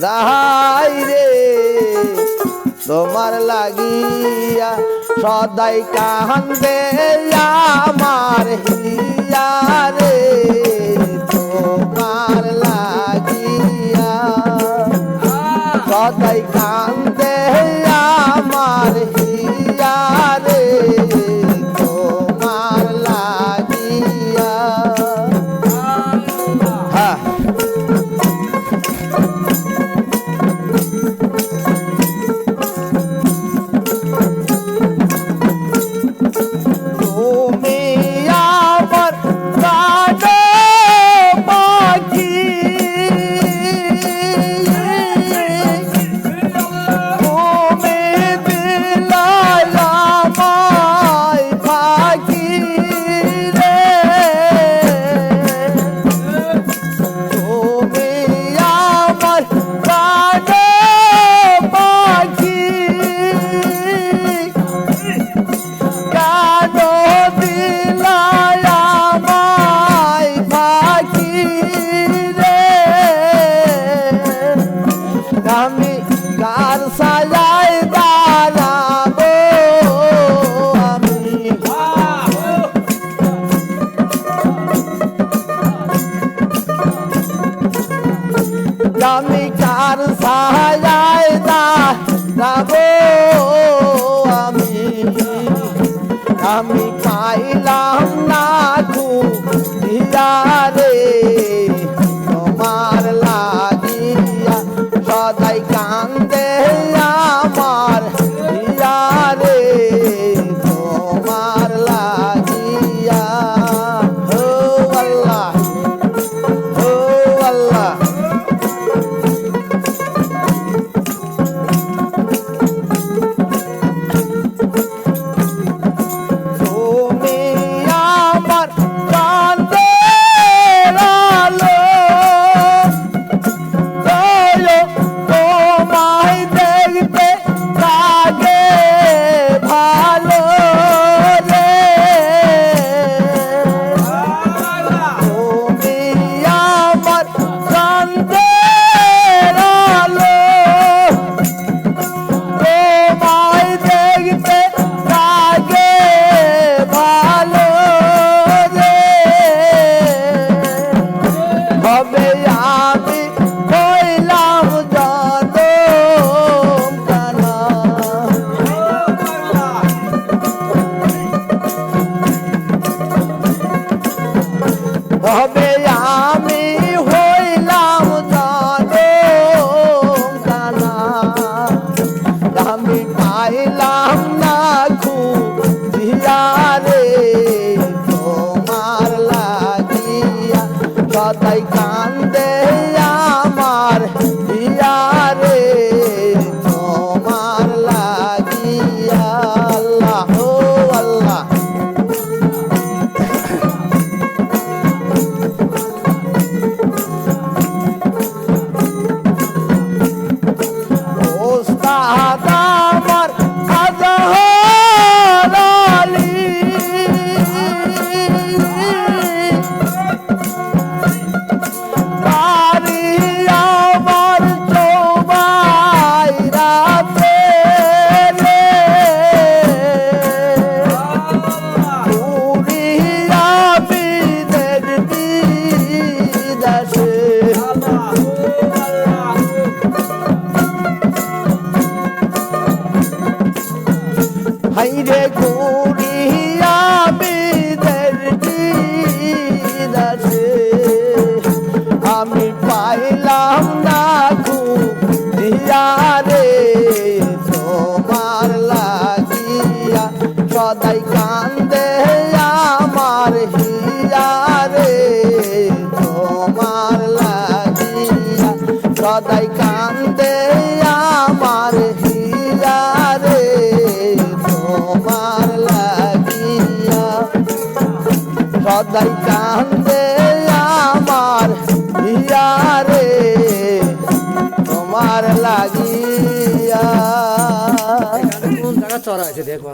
দাহাই রে তোমার লাগিয়া সদাই কাহান্দে আমার হিয়া রে তোমার লাগিয়া সদাই আমি কার সাহায় দা যাব তবে আমি হইলাম যত তবে আমি হইলাম যত আমি খাইলাম তাই কান্দ। ভাই গোর সদাই কান্দে আমার ইয়ারে তোমার লাগিয়া। কোন জায়গা চড়া আছে দেখো